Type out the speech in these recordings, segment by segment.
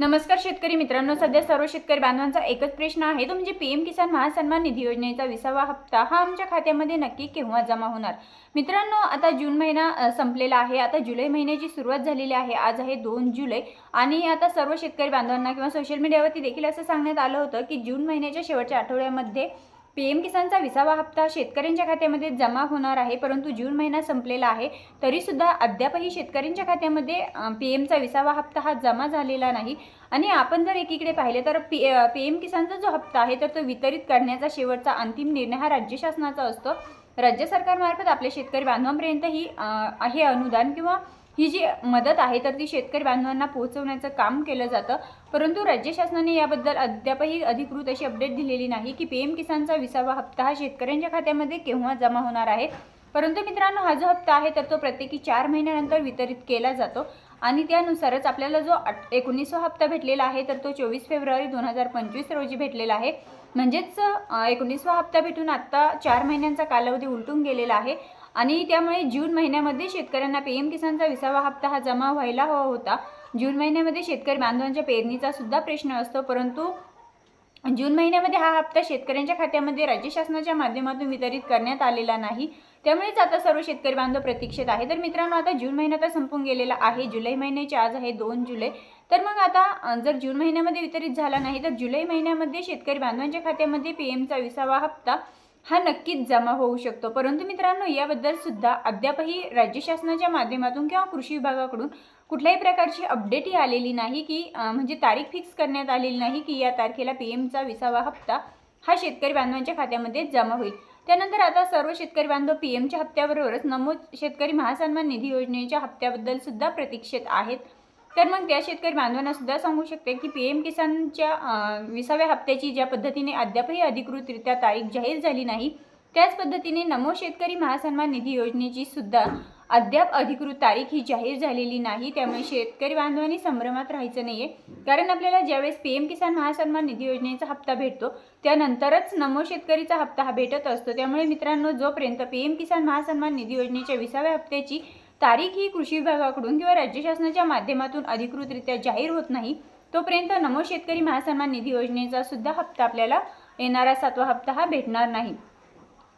नमस्कार शेतकरी मित्रांनो सध्या सर्व शेतकरी बांधवांचा एकच प्रश्न आहे. तो म्हणजे पी एम किसान महासन्मान निधी योजनेचा विसावा हप्ता हा आमच्या खात्यामध्ये नक्की केव्हा जमा होणार? मित्रांनो आता जून महिना संपलेला आहे. आता जुलै महिन्याची सुरुवात झालेली आहे. आज आहे दोन जुलै. आणि आता सर्व शेतकरी बांधवांना किंवा सोशल मीडियावरती देखील असं सांगण्यात आलं होतं की जून महिन्याच्या शेवटच्या आठवड्यामध्ये पी एम किसानचा विसावा हप्ता शेतकऱ्यांच्या खात्यामध्ये जमा होणार आहे परंतु जून महिना संपलेला आहे तरीसुद्धा अद्यापही शेतकऱ्यांच्या खात्यामध्ये पी एमचा विसावा हप्ता हा जमा झालेला नाही. आणि आपण जर एकीकडे पाहिले तर पी पी एम किसानचा जो हप्ता आहे तर तो वितरित करण्याचा शेवटचा अंतिम निर्णय हा राज्य शासनाचा असतो. राज्य सरकारमार्फत आपल्या शेतकरी बांधवांपर्यंत ही हे आहे अनुदान किंवा ही जी मदत आहे तर ती शेतकरी बांधवांना पोहोचवण्याचं काम केलं जातं. परंतु राज्य शासनाने याबद्दल अद्यापही अधिकृत अशी अपडेट दिलेली नाही की पी एम किसानचा विसावा हप्ता हा शेतकऱ्यांच्या खात्यामध्ये केव्हा जमा होणार आहे. परंतु मित्रांनो हा जो हप्ता आहे तर तो प्रत्येकी चार महिन्यानंतर वितरित केला जातो. आणि त्यानुसारच आपल्याला जो एकोणीसवा हप्ता भेटलेला आहे तर तो चोवीस फेब्रुवारी दोन हजार पंचवीस रोजी भेटलेला आहे. म्हणजेच एकोणीसवा हप्ता भेटून आत्ता चार महिन्यांचा कालावधी उलटून गेलेला आहे. आणि त्यामुळे जून महिन्यामध्ये शेतकऱ्यांना पी एम किसानचा विसावा हप्ता हा जमा व्हायला हवा होता. जून महिन्यामध्ये शेतकरी बांधवांच्या पेरणीचा सुद्धा प्रश्न असतो परंतु जून महिन्यामध्ये हा हप्ता शेतकऱ्यांच्या खात्यामध्ये राज्य शासनाच्या माध्यमातून वितरित करण्यात आलेला नाही. त्यामुळेच आता सर्व शेतकरी बांधव प्रतीक्षेत आहे. तर मित्रांनो आता जून महिना तर संपून गेलेला आहे. जुलै महिन्याचे आज आहे दोन जुलै. तर मग आता जर जून महिन्यामध्ये वितरित झाला नाही तर जुलै महिन्यामध्ये शेतकरी बांधवांच्या खात्यामध्ये पी एमचा विसावा हप्ता हा नक्कीच जमा होऊ शकतो. परंतु मित्रांनो याबद्दल सुद्धा अद्यापही राज्य शासनाच्या माध्यमातून किंवा कृषी विभागाकडून कुठल्याही प्रकारची अपडेटही आलेली नाही की म्हणजे तारीख फिक्स करण्यात आलेली नाही की या तारखेला पी एमचा विसावा हप्ता हा शेतकरी बांधवांच्या खात्यामध्ये जमा होईल. त्यानंतर आता सर्व शेतकरी बांधव पी एमच्या हप्त्याबरोबरच नमोद शेतकरी महासन्मान निधी योजनेच्या हप्त्याबद्दल सुद्धा प्रतीक्षेत आहेत. तर मग त्या शेतकरी बांधवांना सुद्धा सांगू शकते की पी एम किसानच्या विसाव्या हप्त्याची ज्या पद्धतीने अद्यापही अधिकृतरित्या तारीख जाहीर झाली नाही त्याच पद्धतीने नमो शेतकरी महासन्मान निधी योजनेची सुद्धा अद्याप अधिकृत तारीख ही जाहीर झालेली नाही. त्यामुळे शेतकरी बांधवांनी संभ्रमात राहायचं नाही आहे कारण आपल्याला ज्यावेळेस पी एम किसान महासन्मान निधी योजनेचा हप्ता भेटतो त्यानंतरच नमो शेतकरीचा हप्ता हा भेटत असतो. त्यामुळे मित्रांनो जोपर्यंत पी एम किसान महासन्मान निधी योजनेच्या विसाव्या हप्त्याची तारीख ही कृषी विभागाकडून किंवा राज्य शासनाच्या माध्यमातून अधिकृतरित्या जाहीर होत नाही तोपर्यंत नमो शेतकरी महासन्मान निधी योजनेचा सुद्धा हप्ता आपल्याला येणारा सातवा हप्ता हा भेटणार नाही.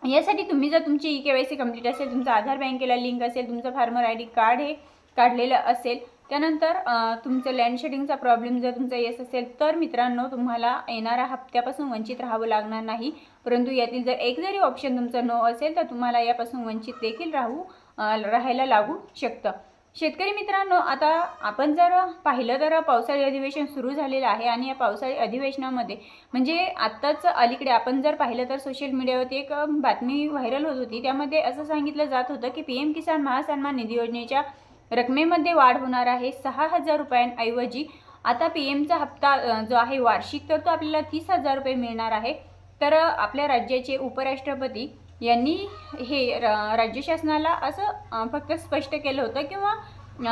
यासाठी तुम्ही जर तुमची e K Y C complete असेल तुमचं आधार बँकेला लिंक असेल तुमचं फार्मर आय डी कार्ड हे काढलेलं असेल त्यानंतर तुमचं लँड शेडिंगचा प्रॉब्लेम जर तुमचा येस असेल तर मित्रांनो तुम्हाला येणाऱ्या हप्त्यापासून वंचित राहावं लागणार नाही. परंतु यातील जर एक जरी ऑप्शन तुमचं नो असेल तर तुम्हाला यापासून वंचित देखील राहू राहायला लागू शकतं. शेतकरी मित्रांनो आता आपण जर पाहिलं तर पावसाळी अधिवेशन सुरू झालेलं आहे आणि या पावसाळी अधिवेशनामध्ये म्हणजे आत्ताच अलीकडे आपण जर पाहिलं तर सोशल मीडियावरती एक बातमी व्हायरल होत होती. त्यामध्ये असं सांगितलं जात होतं की पी एम किसान महासन्मान निधी योजनेच्या रकमेमध्ये वाढ होणार आहे सहा हजार रुपयांऐवजी आता पी एमचा हप्ता जो आहे वार्षिक तर तो आपल्याला तीस हजार रुपये मिळणार आहे. तर आपल्या राज्याचे उपराष्ट्रपती यांनी हे र- राज्य शासनाला असं फक्त स्पष्ट केलं होतं किंवा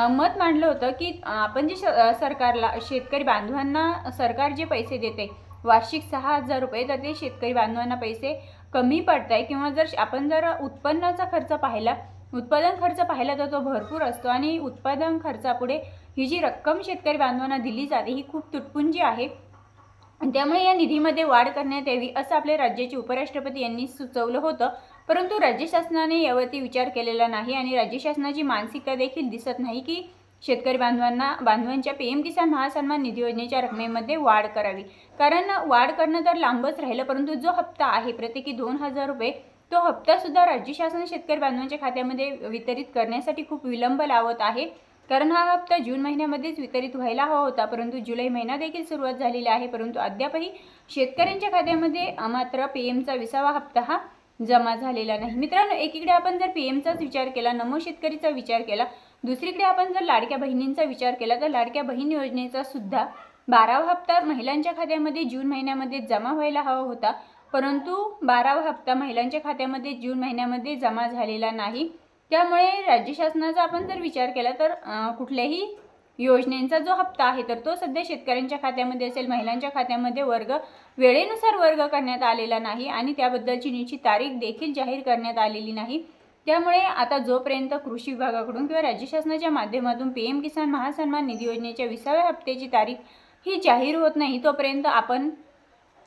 मत मांडलं होतं की आपण जे श सरकारला शेतकरी बांधवांना सरकार जे पैसे देते वार्षिक सहा हजार रुपये तर ते शेतकरी बांधवांना पैसे कमी पडत आहे किंवा जर आपण जर उत्पन्नाचा खर्च पाहिला उत्पादन खर्च पाहिला तर तो भरपूर असतो आणि उत्पादन खर्चापुढे ही जी रक्कम शेतकरी बांधवांना दिली जाते ही खूप तुटपुंजी आहे. त्यामुळे या निधीमध्ये वाढ करण्यात यावी असं आपले राज्याचे उपराष्ट्रपती यांनी सुचवलं होतं. परंतु राज्य शासनाने यावरती विचार केलेला नाही आणि राज्य शासनाची मानसिकता देखील दिसत नाही की शेतकरी बांधवांना बांधवांच्या पी एम किसान महासन्मान निधी योजनेच्या रकमेमध्ये वाढ करावी. कारण वाढ करणं तर लांबच राहिलं परंतु जो हप्ता आहे प्रत्येकी दोन हजार रुपये तो हप्तासुद्धा राज्य शासन शेतकरी बांधवांच्या खात्यामध्ये वितरित करण्यासाठी खूप विलंब लावत आहे. कारण हा हप्ता जून महिन्यामध्येच वितरित व्हायला हवा होता परंतु जुलै महिना देखील सुरुवात झालेली आहे परंतु अद्यापही शेतकऱ्यांच्या खात्यामध्ये मात्र पी एमचा विसावा हप्ता हा जमा झालेला नाही. मित्रांनो एकीकडे आपण जर पी एमचाच विचार केला नमो शेतकरीचा विचार केला दुसरीकडे आपण जर लाडक्या बहिणींचा विचार केला तर लाडक्या बहीण योजनेचा सुद्धा बारावा हप्ता महिलांच्या खात्यामध्ये जून महिन्यामध्ये जमा व्हायला हवा होता परंतु बारावा हप्ता महिलांच्या खात्यामध्ये जून महिन्यामध्ये जमा झालेला नाही. त्यामुळे राज्य शासनाचा आपण जर विचार केला तर कुठल्याही योजनेचा जो हप्ता आहे तर तो सध्या शेतकऱ्यांच्या खात्यामध्ये असेल महिलांच्या खात्यामध्ये वर्ग वेळेनुसार वर्ग करण्यात आलेला नाही आणि त्याबद्दलची निश्चित तारीख देखील जाहीर करण्यात आलेली नाही. त्यामुळे आता जोपर्यंत कृषी विभागाकडून किंवा राज्य शासनाच्या माध्यमातून पी एम किसान महासन्मान निधी योजनेच्या विसाव्या हप्त्याची तारीख ही जाहीर होत नाही तोपर्यंत आपण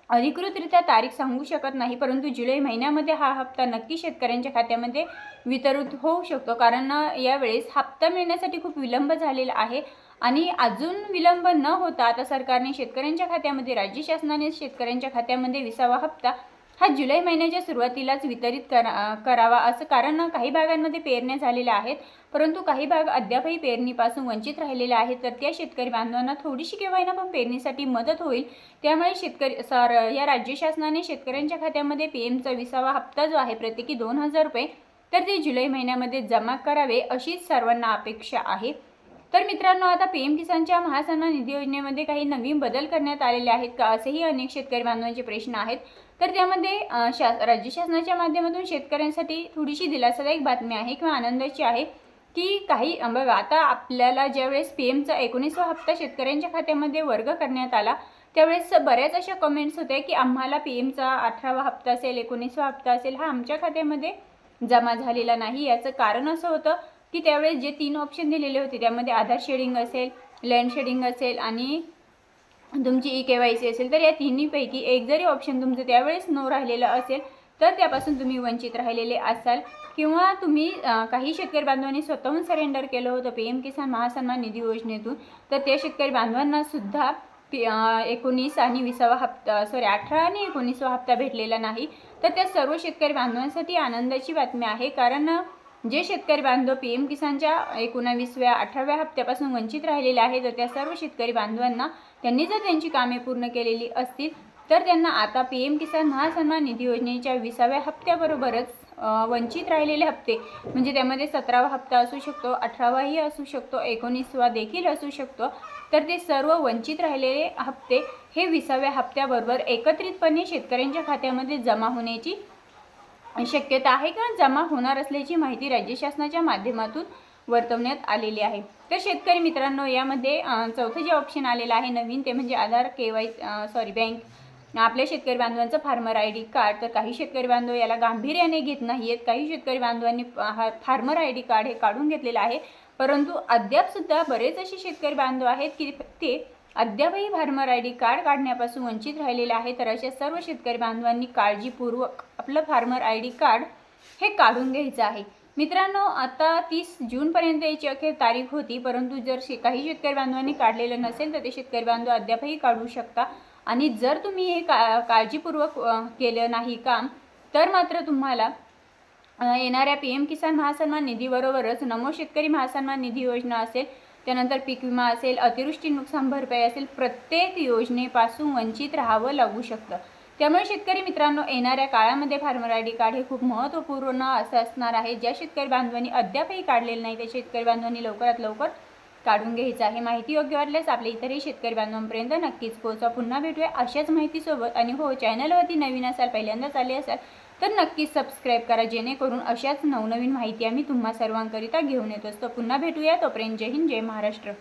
अधिकृतरित्या तारीख सांगू शकत नाही परंतु जुलै महिन्यामध्ये हा हप्ता नक्की शेतकऱ्यांच्या खात्यामध्ये वितरित होऊ शकतो. कारण यावेळेस हप्ता मिळण्यासाठी खूप विलंब झालेला आहे आणि अजून विलंब न होता आता सरकारने शेतकऱ्यांच्या खात्यामध्ये राज्य शासनाने शेतकऱ्यांच्या खात्यामध्ये विसावा हप्ता हा जुलै महिन्याच्या सुरुवातीलाच वितरित करा करावा असं कारण काही भागांमध्ये पेरण्या झालेल्या आहेत. परंतु काही भाग अद्यापही पेरणीपासून वंचित राहिलेले आहेत. तर त्या शेतकरी बांधवांना थोडीशी केव्हा पण पेरणीसाठी मदत होईल. त्यामुळे शेतकरी सर या राज्य शासनाने शेतकऱ्यांच्या खात्यामध्ये पी एमचा विसावा हप्ता जो आहे प्रत्येकी दोन हजार रुपये तर ते जुलै महिन्यामध्ये जमा करावे अशीच सर्वांना अपेक्षा आहे. तर मित्रांनो आता पी एम किसानच्या महासन्मान निधी योजनेमध्ये काही नवीन बदल करण्यात आलेले आहेत का? असेही अनेक शेतकरी बांधवांचे प्रश्न आहेत. तर त्यामध्ये शा राज्य शासनाच्या माध्यमातून शेतकऱ्यांसाठी थोडीशी दिलासादायक बातमी आहे किंवा आनंदाची आहे की काही बघा आता आपल्याला ज्यावेळेस पी एमचा एकोणीसवा हप्ता शेतकऱ्यांच्या खात्यामध्ये वर्ग करण्यात आला त्यावेळेस बऱ्याच अशा कमेंट्स होत्या की आम्हाला पी एमचा अठरावा हप्ता असेल एकोणीसवा हप्ता असेल हा आमच्या खात्यामध्ये जमा झालेला नाही. याचं कारण असं होतं की त्यावेळेस जे तीन ऑप्शन दिलेले होते त्यामध्ये आधार शेडिंग असेल लँड शेडिंग असेल आणि तुमची ई के वाय सी असेल तर या तिन्हीपैकी एक जरी ऑप्शन तुमचं त्यावेळेस नो राहिलेलं असेल तर त्यापासून तुम्ही वंचित राहिलेले असाल. किंवा तुम्ही काही शेतकरी बांधवांनी स्वतःहून सरेंडर केलं होतं पी एम किसान महासन्मान निधी योजनेतून तर त्या शेतकरी बांधवांना सुद्धा पी एकोणीस आणि विसावा हप्ता सॉरी अठरा आणि एकोणीसवा हप्ता भेटलेला नाही. तर त्या सर्व शेतकरी बांधवांसाठी आनंदाची बातमी आहे. कारण जे शेतकरी बांधव पी एम किसानच्या एकोणावीसव्या अठराव्या हप्त्यापासून वंचित राहिलेले आहे तर त्या सर्व शेतकरी बांधवांना त्यांनी जर त्यांची कामे पूर्ण केलेली असतील तर त्यांना आता पी एम किसान महासन्मान निधी योजनेच्या विसाव्या हप्त्याबरोबरच वंचित राहिलेले हप्ते म्हणजे त्यामध्ये सतरावा हप्ता असू शकतो अठरावाही असू शकतो एकोणीसवा देखील असू शकतो तर ते सर्व वंचित राहिलेले हप्ते हे विसाव्या हप्त्याबरोबर एकत्रितपणे शेतकऱ्यांच्या खात्यामध्ये जमा होण्याची शक्यता आहे किंवा जमा होणार असल्याची माहिती राज्य शासनाच्या माध्यमातून वर्तवण्यात आलेली आहे. तर शेतकरी मित्रांनो यामध्ये चौथं जे ऑप्शन आलेलं आहे नवीन ते म्हणजे Aadhaar K Y sorry bank आपल्या शेतकरी बांधवांचं फार्मर आय डी कार्ड तर काही शेतकरी बांधव याला गांभीर्याने घेत नाही आहेत काही शेतकरी बांधवांनी हा फार्मर आय डी कार्ड हे काढून घेतलेलं आहे. परंतु अद्यापसुद्धा बरेच असे शेतकरी बांधव आहेत की ते अद्यापही फार्मर आय डी कार्ड काढण्यापासून वंचित राहिलेले आहे तर अशा सर्व शेतकरी बांधवांनी काळजीपूर्वक आपलं फार्मर आय डी कार्ड हे काढून घ्यायचं आहे. मित्रांनो आता तीस जूनपर्यंत याची अखेर तारीख होती परंतु जर शे काही शेतकरी बांधवांनी काढलेलं नसेल तर ते शेतकरी बांधव अद्यापही काढू शकता. आणि जर तुम्ही हे का काळजीपूर्वक केलं नाही काम तर मात्र तुम्हाला येणाऱ्या पी एम किसान महासन्मान निधीबरोबरच नमो शेतकरी महासन्मान निधी योजना असेल त्यानंतर पीक विमा असेल अतिवृष्टी नुकसान भरपाई असेल प्रत्येक योजनेपासून वंचित राहावं लागू शकतं. त्यामुळे शेतकरी मित्रांनो येणाऱ्या काळामध्ये फार्मर आय डी कार्ड हे खूप महत्त्वपूर्ण असं असणार आहे. ज्या शेतकरी बांधवांनी अद्यापही काढलेलं नाही त्या शेतकरी बांधवांनी लवकरात लवकर काढून घ्यायचं आहे. माहिती योग्य वाटल्यास आपल्या इतरही शेतकरी बांधवांपर्यंत नक्कीच पोहोचा. पुन्हा भेटूया अशाच माहितीसोबत. आणि हो चॅनलवरती नवीन असाल पहिल्यांदाच आले असाल तर नक्कीच सबस्क्राईब करा जेणेकरून अशाच नवनवीन माहिती आम्ही तुम्हा सर्वांकरिता घेऊन येत असतो. पुन्हा भेटूया. तोपर्यंत जय हिंद जय महाराष्ट्र.